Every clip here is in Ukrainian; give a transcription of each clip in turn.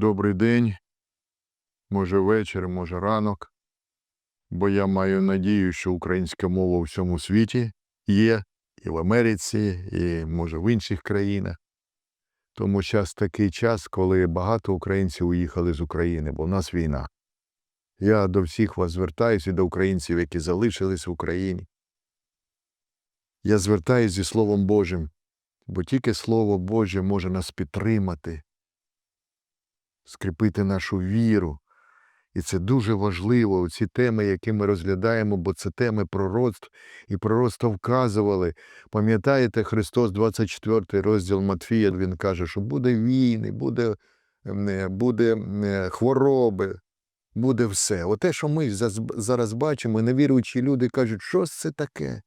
Добрий день, може вечір, може ранок, бо я маю надію, що українська мова у всьому світі є і в Америці, і може в інших країнах. Тому зараз такий час, коли багато українців уїхали з України, бо в нас війна. Я до всіх вас звертаюся і до українців, які залишились в Україні. Я звертаюся зі Словом Божим, бо тільки Слово Боже може нас підтримати, скріпити нашу віру. І це дуже важливо, ці теми, які ми розглядаємо, бо це теми пророцтв, і пророцтва вказували. Пам'ятаєте, Христос, 24 розділ Матфія, Він каже, що буде війни, буде, е, буде е, хвороби, буде все. Оте, що ми зараз бачимо, невіруючі люди кажуть, що це таке?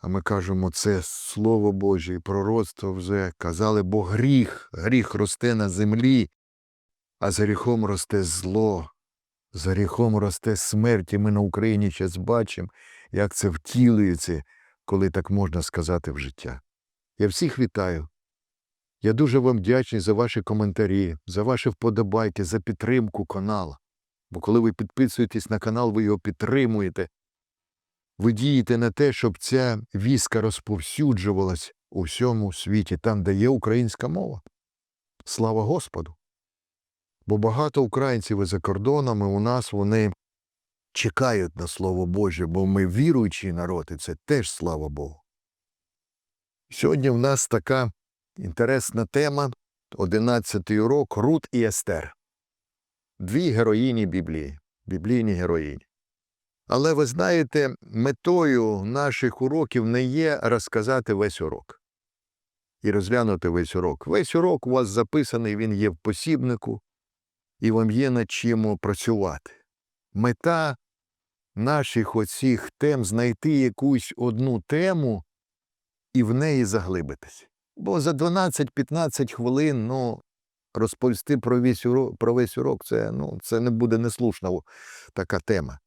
А ми кажемо, це Слово Боже, і пророцтво вже казали, бо гріх, гріх росте на землі, а за гріхом росте зло, за гріхом росте смерть. І ми на Україні зараз бачимо, як це втілюється, коли так можна сказати в життя. Я всіх вітаю. Я дуже вам вдячний за ваші коментарі, за ваші вподобайки, за підтримку канала. Бо коли ви підписуєтесь на канал, ви його підтримуєте. Ви дієте на те, щоб ця віска розповсюджувалась у всьому світі, там, де є українська мова. Слава Господу! Бо багато українців і за кордонами у нас вони чекають на Слово Боже, бо ми віруючий народ, і це теж слава Богу. Сьогодні в нас така інтересна тема, 11 урок Рут і Естер. Дві героїні Біблії, біблійні героїні. Але ви знаєте, метою наших уроків не є розказати весь урок і розглянути весь урок. Весь урок у вас записаний, він є в посібнику, і вам є над чим працювати. Мета наших оцих тем знайти якусь одну тему і в неї заглибитись. Бо за 12-15 хвилин ну, розповісти про весь урок, про весь урок це, ну, це не буде неслушна така тема.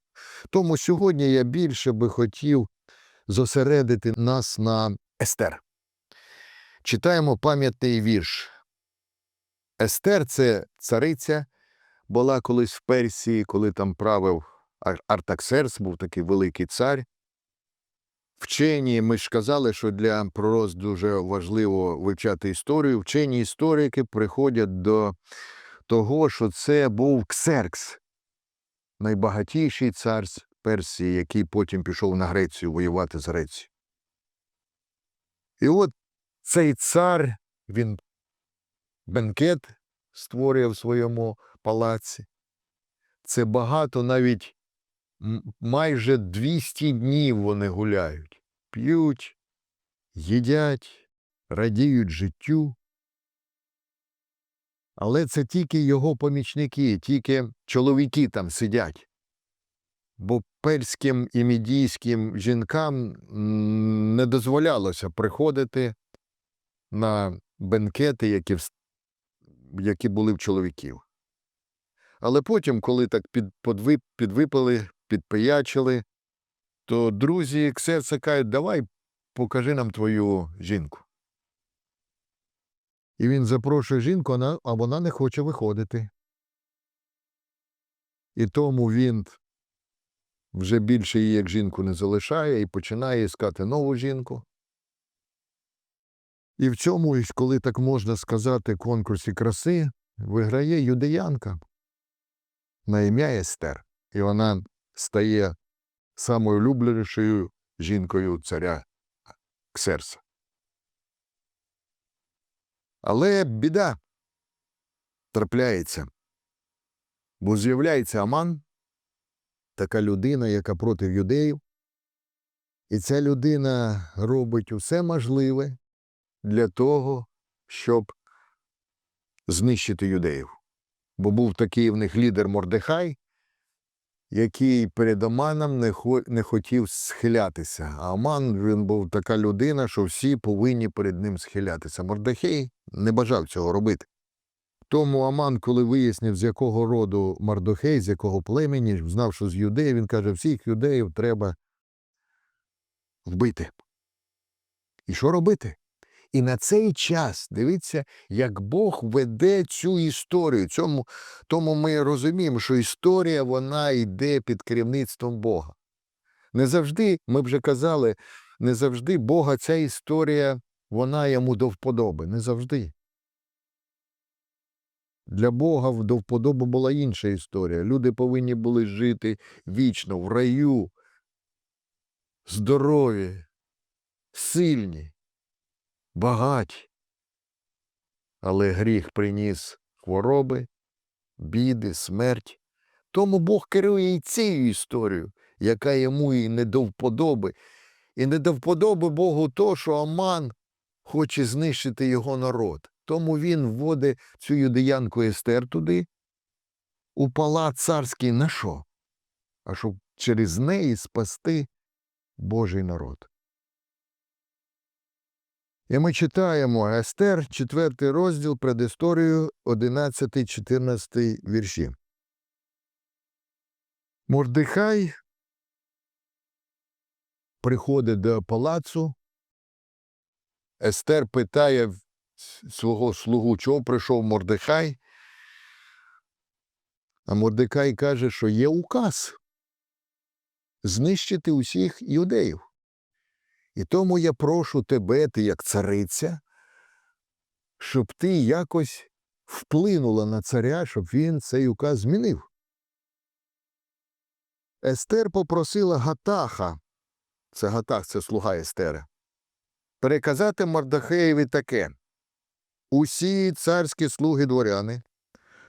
Тому сьогодні я більше би хотів зосередити нас на Естер. Читаємо пам'ятний вірш. Естер це цариця, була колись в Персії, коли там правив Артаксерс, був такий великий цар. Вчені, ми ж казали, що для пророцтв дуже важливо вивчати історію. Вчені історики приходять до того, що це був Ксеркс, найбагатіший цар з Персії, який потім пішов на Грецію воювати з Грецією. І от цей цар, він бенкет створює в своєму палаці. Це багато, навіть майже 200 днів вони гуляють, п'ють, їдять, радіють життю. Але це тільки його помічники, тільки чоловіки там сидять. Бо перським і мідійським жінкам не дозволялося приходити на бенкети, які, які були в чоловіків. Але потім, коли так під, подвип, підвипили, підпиячили, то друзі Ксерца кажуть, давай покажи нам твою жінку. І він запрошує жінку, а вона не хоче виходити. І тому він вже більше її як жінку не залишає і починає іскати нову жінку. І в цьому, коли так можна сказати, конкурсі краси виграє юдеянка на ім'я Естер. І вона стає самою улюбленішою жінкою царя Ксерса. Але біда трапляється. Бо з'являється Аман, така людина, яка проти юдеїв. І ця людина робить усе можливе для того, щоб знищити юдеїв. Бо був такий в них лідер Мордехай, який перед Аманом не, не хотів схилятися. А Аман він був така людина, що всі повинні перед ним схилятися. Мордехей не бажав цього робити. Тому Аман, коли вияснив, з якого роду Мардохей, з якого племені, знав, що з юдеїв, він каже, всіх юдеїв треба вбити. І що робити? І на цей час дивіться, як Бог веде цю історію. Цьому, тому ми розуміємо, що історія вона йде під керівництвом Бога. Не завжди, ми вже казали, не завжди Бога ця історія, вона йому до вподоби. Не завжди. Для Бога до вподоби була інша історія. Люди повинні були жити вічно в раю, здорові, сильні, багаті. Але гріх приніс хвороби, біди, смерть. Тому Бог керує і цією історією, яка йому і не до вподоби. І не до вподоби Богу то, що Аман хоче знищити його народ. Тому він вводить цю юдеянку Естер туди, у палац царський на що? А щоб через неї спасти Божий народ. І ми читаємо Естер, 4 розділ предісторію 11-14 вірші. Мордихай приходить до палацу. Естер питає свого слугу, чого прийшов Мордихай. А Мордихай каже, що є указ знищити усіх юдеїв. І тому я прошу тебе, ти як цариця, щоб ти якось вплинула на царя, щоб він цей указ змінив. Естер попросила Гатаха, це Гатах, це слуга Естера, переказати Мордахеєві таке. Усі царські слуги дворяни,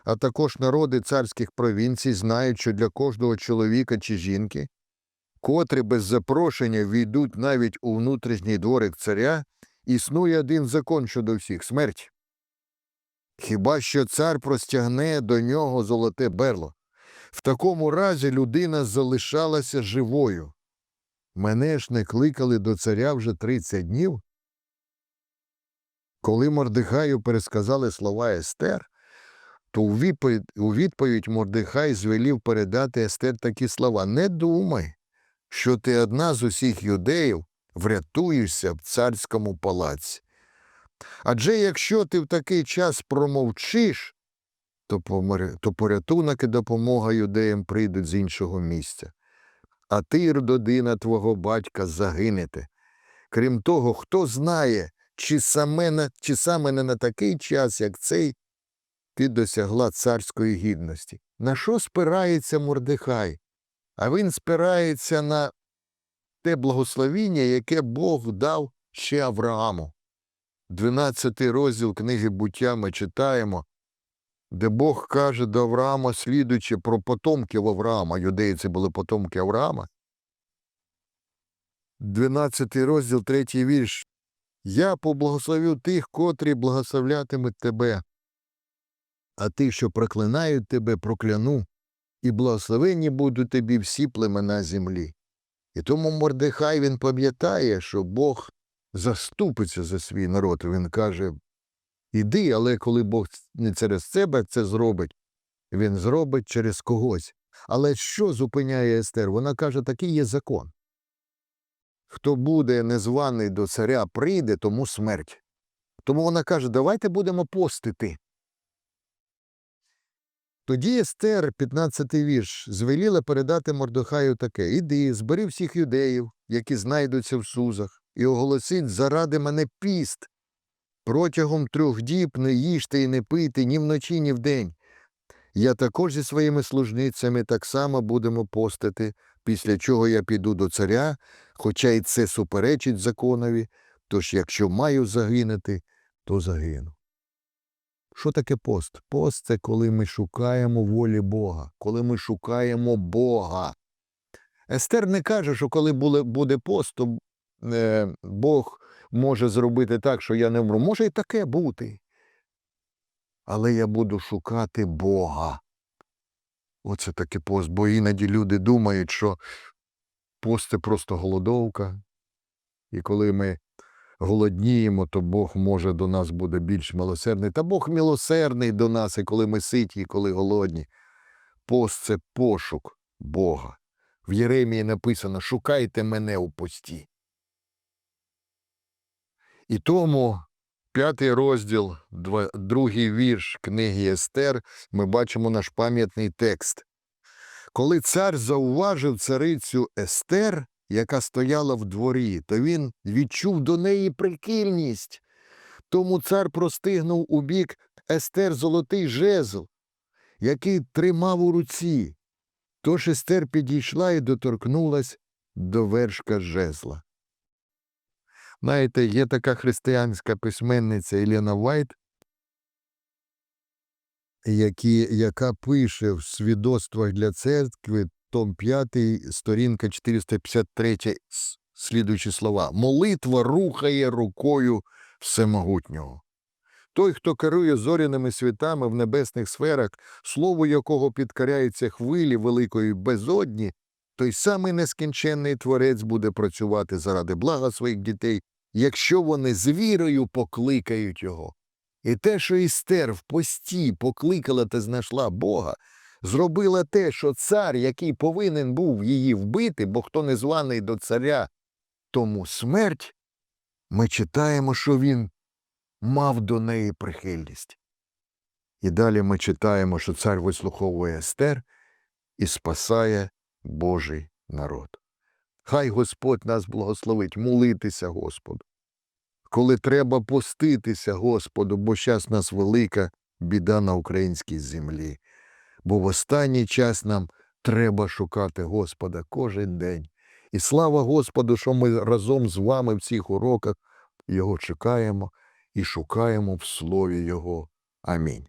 а також народи царських провінцій знають, що для кожного чоловіка чи жінки, котрі без запрошення війдуть навіть у внутрішній дворик царя, існує один закон щодо всіх смерть. Хіба що цар простягне до нього золоте берло. В такому разі людина залишалася живою. Мене ж не кликали до царя вже 30 днів. Коли Мордихаю пересказали слова Естер, то у відповідь, у відповідь Мордихай звелів передати Естер такі слова Не думай, що ти одна з усіх юдеїв врятуєшся в царському палаці. Адже якщо ти в такий час промовчиш, то, помер... то порятунок і допомога юдеям прийдуть з іншого місця. А ти, родина твого батька, загинете. Крім того, хто знає, чи саме, на, чи саме не на такий час, як цей, ти досягла царської гідності. На що спирається Мордихай? А він спирається на те благословіння, яке Бог дав ще Аврааму. 12 розділ книги буття ми читаємо, де Бог каже до Авраама, слідуючи про потомків Авраама, юдеї це були потомки Авраама. 12 розділ, 3 вірш. Я поблагословю тих, котрі благословлятимуть тебе, а тих, що проклинають тебе, прокляну, і благословенні будуть тобі всі племена землі. І тому Мордехай він пам'ятає, що Бог заступиться за свій народ. Він каже Іди, але коли Бог не через себе це зробить, він зробить через когось. Але що зупиняє Естер? Вона каже, такий є закон. Хто буде незваний до царя, прийде, тому смерть. Тому вона каже, давайте будемо постити. Тоді Естер, 15-й вірш, звеліла передати Мордохаю таке Іди, збери всіх юдеїв, які знайдуться в Сузах, і оголосить заради мене піст. Протягом трьох діб не їжте і не пийте ні вночі, ні вдень. Я також зі своїми служницями так само будемо постити, після чого я піду до царя, хоча й це суперечить законові, тож якщо маю загинути, то загину. Що таке пост? Пост це коли ми шукаємо волі Бога, коли ми шукаємо Бога. Естер не каже, що коли буде пост, то е, Бог може зробити так, що я не вмру. Може і таке бути. Але я буду шукати Бога. Оце таке пост, бо іноді люди думають, що пост це просто голодовка. І коли ми голодніємо, то Бог може до нас буде більш милосердний. Та Бог милосердний до нас, і коли ми ситі, і коли голодні. Пост це пошук Бога. В Єремії написано Шукайте мене у пості. І тому п'ятий розділ, другий вірш книги Естер, ми бачимо наш пам'ятний текст. Коли цар зауважив царицю Естер, яка стояла в дворі, то він відчув до неї прихильність. Тому цар простигнув у бік Естер золотий жезл, який тримав у руці. Тож Естер підійшла і доторкнулась до вершка жезла. Знаєте, є така християнська письменниця Єлена Вайт, які, яка пише в свідоцтвах для церкви, том 5, сторінка 453, слідуючі слова. Молитва рухає рукою всемогутнього. Той, хто керує зоряними світами в небесних сферах, слово якого підкоряються хвилі великої безодні, той самий нескінченний творець буде працювати заради блага своїх дітей, якщо вони з вірою покликають його. І те, що Істер в пості покликала та знайшла Бога, зробила те, що цар, який повинен був її вбити, бо хто не званий до царя, тому смерть, ми читаємо, що він мав до неї прихильність. І далі ми читаємо, що цар вислуховує Естер і спасає Божий народ. Хай Господь нас благословить, молитися Господу. Коли треба поститися Господу, бо щас нас велика біда на українській землі. Бо в останній час нам треба шукати Господа кожен день. І слава Господу, що ми разом з вами в цих уроках його чекаємо і шукаємо в Слові Його. Амінь.